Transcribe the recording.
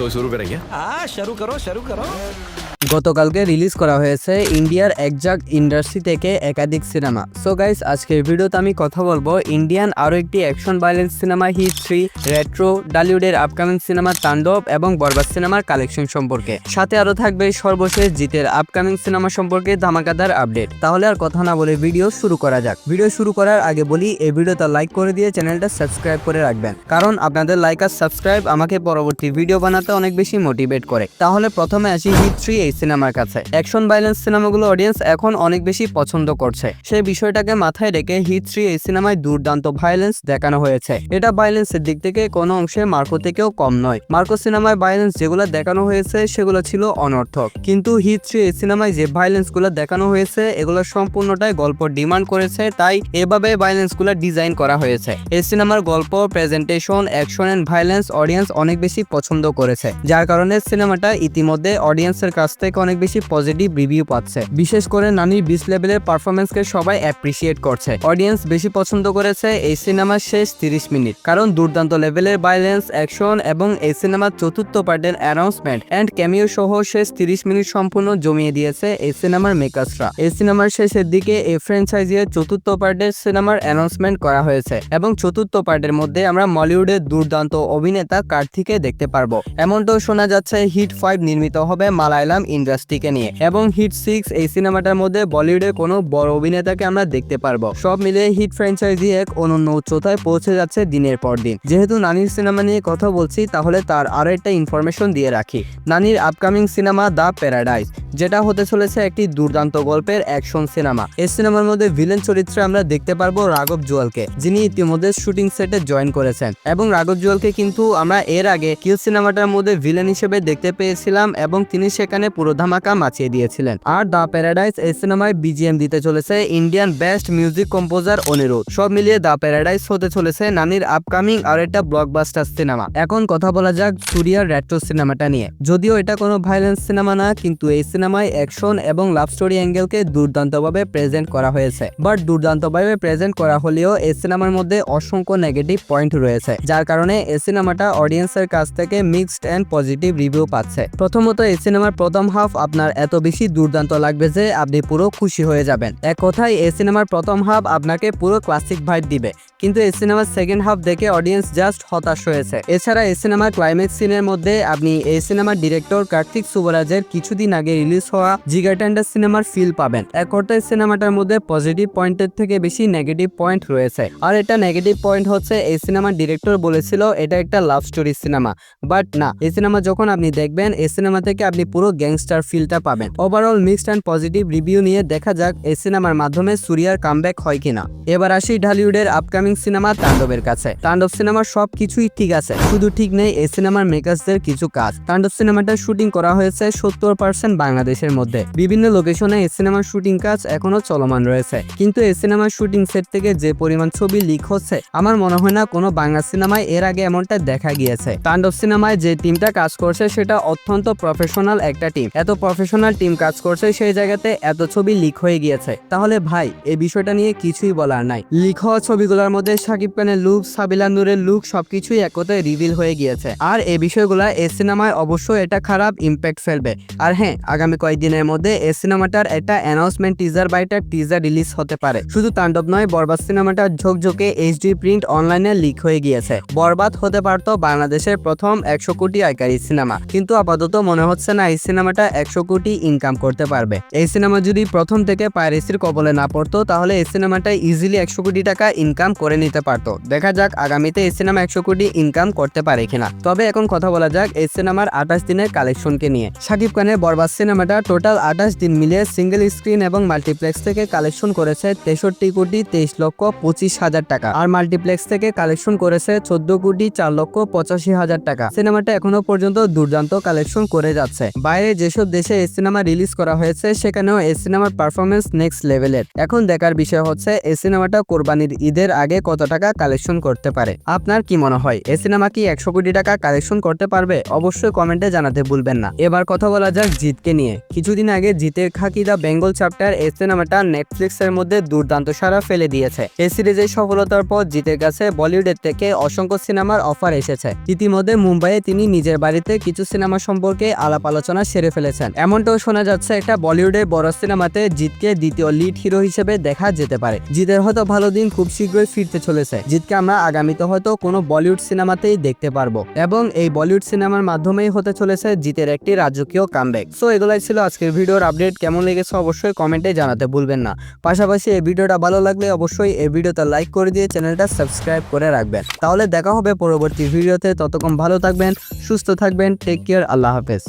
तो शुरू करेंगे। हाँ शुरू करो शुरू करो। গতকালকে রিলিজ করা হয়েছে ইন্ডিয়ার একজাক ইন্ডাস্ট্রি থেকে একাধিক সিনেমা। সো গাইস আজকের ভিডিওতে আমি কথা বলব ইন্ডিয়ান আরও একটি action violence cinema, hit three, retro, ডালিউডের আপকামিং সিনেমা, তাণ্ডব এবং বরবাদ সিনেমার কালেকশন সম্পর্কে। সাথে আরও থাকবে সর্বশেষ জিতের আপকামিং সিনেমা সম্পর্কে ধামাকাদার আপডেট। তাহলে আর কথা না বলে ভিডিও শুরু করা যাক। ভিডিও শুরু করার আগে বলি, এই ভিডিওটা লাইক করে দিয়ে চ্যানেলটা সাবস্ক্রাইব করে রাখবেন। কারণ আপনাদের লাইক আর সাবস্ক্রাইব আমাকে পরবর্তী ভিডিও বানাতে অনেক বেশি মোটিভেট করে। তাহলে প্রথমে আসি হিট থ্রি এই সিনেমার কাছে। অ্যাকশন ভাইলেন্স সিনেমাগুলো অডিয়েন্স এখন অনেক বেশি পছন্দ করছে। সেই বিষয়টাকে মাথায় রেখে হিট থ্রি এই সিনেমায় দুর্দান্ত ভাইলেন্স দেখানো হয়েছে। এটা ভাইলেন্সের দিক থেকে কোনো অংশে মার্কো থেকেও কম নয়। মার্কো সিনেমায় ভাইলেন্স যেগুলো দেখানো হয়েছে, সেগুলো ছিল অনর্থক। কিন্তু হিট থ্রি এই সিনেমায় যে ভাইলেন্সগুলো দেখানো হয়েছে, এগুলো সম্পূর্ণটাই গল্প ডিমান্ড করেছে, তাই এভাবে ভাইলেন্সগুলো ডিজাইন করা হয়েছে। এই সিনেমার গল্প presentation action and violence audience অনেক বেশি পছন্দ করেছে। যার কারণে সিনেমাটা ইতিমধ্যে অডিয়েন্সের কাছ থেকে অনেক বেশি পজিটিভ রিভিউ পাচ্ছে। বিশেষ করে নানির বিশ লেভেলের পারফরমেন্সকে সবাই অ্যাপ্রিসিয়েট করছে। অডিয়েন্স বেশি পছন্দ করেছে এই সিনেমার শেষ তিরিশ মিনিট। কারণ দুর্দান্ত লেভেলের ভাইলেন্স অ্যাকশন এবং এই সিনেমার চতুর্থ পার্টের অ্যানাউন্সমেন্ট অ্যান্ড ক্যামিও সহ শেষ তিরিশ মিনিট সম্পূর্ণ জমিয়ে দিয়েছে এই সিনেমার মেকার্সরা এই সিনেমার শেষের দিকে এই ফ্র্যাঞ্চাইজির চতুর্থ পার্টের সিনেমার অ্যানাউন্সমেন্ট করা হয়েছে এবং চতুর্থ পার্টের মধ্যে আমরা মলিউডের দুর্দান্ত অভিনেতা কার্তিকে দেখতে পারব। এমনটাও শোনা যাচ্ছে হিট ফাইভ নির্মিত হবে মালায়ালাম ইন্ডাস্ট্রিকে নিয়ে। এবং হিট সিক্স এই সিনেমাটার মধ্যে বলিউডের কোনো বড় অভিনেতাকে আমরা দেখতে পারব। সব মিলিয়ে হিট ফ্র্যাঞ্চাইজি এক অনন্য উচ্চতায় পৌঁছে যাচ্ছে দিনের পর দিন। যেহেতু নানির সিনেমা নিয়ে কথা বলছি, তাহলে তার আরও একটা ইনফরমেশন দিয়ে রাখি। নানির আপকামিং সিনেমা দ্য প্যারাডাইজ যেটা হতে চলেছে একটি দুর্দান্ত গল্পের অ্যাকশন সিনেমা এই সিনেমার মধ্যে ভিলেন চরিত্রে আমরা দেখতে পারব রাঘব জুয়ালকে, যিনি ইতিমধ্যে শুটিং সেটে জয়েন করেছেন। এবং রাঘব জুয়ালকে কিন্তু আমরা এর আগে কিল সিনেমাটার মধ্যে ভিলেন হিসেবে দেখতে পেয়েছিলাম এবং তিনি সেখানে পুরো ধামাকা মাচিয়ে দিয়েছিলেন। আর দ্য প্যারাডাইস এই সিনেমায় বিজিএম দিতে চলেছে Indian best music composer Anirudh. সব মিলিয়ে দ্য প্যারাডাইস হতে চলেছে নানির আপকামিং আর একটা ব্লকবাস্টার সিনেমা। এখন কথা বলা যাক সুরিয়ার রেট্রো সিনেমাটা নিয়ে। যদিও এটা কোনো ভাইলেন্স সিনেমা না, কিন্তু এই সিনেমায় অ্যাকশন এবং লাভ স্টোরি অ্যাঙ্গেলকে দুর্দান্তভাবে প্রেজেন্ট করা হয়েছে। বাট দুর্দান্তভাবে প্রেজেন্ট করা হলেও এই সিনেমার মধ্যে অসংখ্য নেগেটিভ পয়েন্ট রয়েছে, যার কারণে এই সিনেমাটা অডিয়েন্সের কাছ থেকে মিক্সড অ্যান্ড পজিটিভ রিভিউ পাচ্ছে। প্রথমত এই সিনেমার প্রথম হাফ আপনার এত বেশি দুর্দান্ত লাগবে যে আপনি পুরো খুশি হয়ে যাবেন। এক কথায়, এই সিনেমার প্রথম হাফ আপনাকে পুরো ক্লাসিক ভাইব দিবে। কিন্তু এই সিনেমার সেকেন্ড হাফ দেখে অডিয়েন্স জাস্ট হতাশ হয়েছে। এছাড়া, এই সিনেমার ক্লাইম্যাক্স সিনের মধ্যে আপনি এই সিনেমার ডিরেক্টর কার্তিক সুবরাজের কিছুদিন আগে রিলিজ হওয়া জিগা টেন্ডার সিনেমার ফিল পাবেন। এক অর্থে সিনেমাটার মধ্যে পজিটিভ পয়েন্টের থেকে বেশি নেগেটিভ পয়েন্ট রয়েছে। আর এটা নেগেটিভ পয়েন্ট হচ্ছে, এই সিনেমার ডিরেক্টর বলেছিল, এটা একটা লাভ স্টোরি সিনেমা বাট না, এই সিনেমা যখন আপনি দেখবেন, এই সিনেমা থেকে আপনি পুরো গ্যাংস্টার ফিলটা পাবেন। Overall mixed and positive review নিয়ে দেখা যাক এই সিনেমার মাধ্যমে সুরিয়ার কামব্যাক হয় কিনা। এবার আসি ঢালিউডের আপকামিং সিনেমা তাণ্ডবের কাছে। তাণ্ডব সিনেমার সব কিছুই ঠিক আছে, শুধু ঠিক নেই এই সিনেমার মেকার্সদের কিছু কাজ। তাণ্ডব সিনেমাটার শুটিং করা হয়েছে সত্তর পার্সেন্ট বাংলাদেশের মধ্যে। বিভিন্ন লোকেশনে এই সিনেমার শুটিং কাজ এখনও চলমান রয়েছে। কিন্তু এই সিনেমার শুটিং সেট থেকে যে পরিমাণ ছবি লিক হচ্ছে, আমার মনে হয় না কোনো বাংলা সিনেমায় এর আগে এমনটা দেখা গিয়েছে। তাণ্ডব সিনেমায় যে টিমটা কাজ করছে, সেটা অত্যন্ত প্রফেশনাল একটা টিম এত প্রফেশনাল টিম কাজ করছে, সেই জায়গাতে এত ছবি লিক হয়ে গিয়েছে। তাহলে ভাই, এই বিষয়টা নিয়ে কিছুই বলার নাই। লিক হওয়া ছবিগুলোর মধ্যে শাকিব খানের লুক সাবিলা নূরের লুক সবকিছুই একতায় রিভিল হয়ে গিয়েছে। আর এই বিষয়গুলো এই সিনেমায় অবশ্যই এটা খারাপ ইম্প্যাক্ট ফেলবে। আর হ্যাঁ আগামী কয়েকদিনের মধ্যে এই সিনেমাটার একটা অ্যানাউন্সমেন্ট টিজার বা একটা টিজার রিলিজ হতে পারে। শুধু তাণ্ডব নয়, বরবাদ সিনেমাটার ঝোঁকঝোঁকে এইচডি প্রিন্ট অনলাইনে লিক হয়ে গিয়েছে। বরবাদ হতে পারত বাংলাদেশের প্রথম একশো কোটি আয়কারী সিনেমা। কিন্তু আপাতত মনে হচ্ছে না এই সিনেমাটা একশো কোটি ইনকাম করতে পারবে। এই সিনেমা যদি প্রথম থেকে পাইরেসির কবলে না পড়তো, তাহলে এই সিনেমাটা ইজিলি একশো কোটি টাকা ইনকাম করে নিতে পারতো। দেখা যাক আগামীতে এই সিনেমা একশো কোটি ইনকাম করতে পারে কিনা। তবে এখন কথা বলা যাক এই সিনেমার আঠাশ দিনের কালেকশনকে নিয়ে। শাকিব খানের বরবাদ সিনেমাটা টোটাল আঠাশ দিন মিলিয়ে সিঙ্গেল স্ক্রিন এবং মাল্টিপ্লেক্স থেকে কালেকশন করেছে তেষট্টি কোটি তেইশ লক্ষ পঁচিশ হাজার টাকা। আর মাল্টিপ্লেক্স থেকে কালেকশন করেছে চোদ্দ কোটি চার লক্ষ পঁচাশি হাজার টাকা। সিনেমাটা এখনও পর্যন্ত দুর্দান্ত কালেকশন করে যাচ্ছে। বাইরে যেসব দেশে এই সিনেমা রিলিজ করা হয়েছে, সেখানেও এই সিনেমার পারফরমেন্স নেক্সট লেভেলের এখন দেখার বিষয় হচ্ছে, এই সিনেমাটা কোরবানির ঈদের আগে কত টাকা কালেকশন করতে পারে? আপনার কি মনে হয়, এই সিনেমা কি একশো কোটি টাকা কালেকশন করতে পারবে? অবশ্যই কমেন্টে জানাতে ভুলবেন না। এবার কথা বলা যাক জিতকে নিয়ে। কিছুদিন আগে জিতের খাকি দা বেঙ্গল চ্যাপ্টার এই সিনেমাটা নেটফ্লিক্সের মধ্যে দুর্দান্ত সারা ফেলে দিয়েছে। এই সিরিজের সফলতার পর জিতের কাছে বলিউডের থেকে অসংখ্য সিনেমার অফার এসেছে। ইতিমধ্যে মুম্বাইয়ে তিনি নিজের বাড়িতে কিছু সিনেমা সম্পর্কে আলাপ আলোচনা সেরে ফেলেছেন। এমনটাও শোনা যাচ্ছে, একটা বলিউডের বড় সিনেমাতে জিতকে দ্বিতীয় লিড হিরো হিসেবে দেখা যেতে পারে। জিতের হয়তো ভালো দিন খুব শীঘ্রই ফিরতে চলেছে। জিতকে আমরা আগামীতে হয়তো কোনো বলিউড সিনেমাতেই দেখতে পারব। এবং এই বলিউড সিনেমার মাধ্যমেই হতে চলেছে জিতের একটি রাজকীয় কামব্যাক সো এগুলাই ছিল আজকের ভিডিওর আপডেট কেমন লেগেছে অবশ্যই কমেন্টে জানাতে ভুলবেন না। পাশাপাশি এই ভিডিওটা ভালো লাগলে অবশ্যই এই ভিডিওতে লাইক করে দিয়ে চ্যানেলটা সাবস্ক্রাইব করে রাখবেন। তাহলে দেখা হবে পরবর্তী ভিডিওতে। ততক্ষণ ভালো থাকবেন, সুস্থ থাকবেন। টেক কেয়ার আল্লাহ হাফেজ।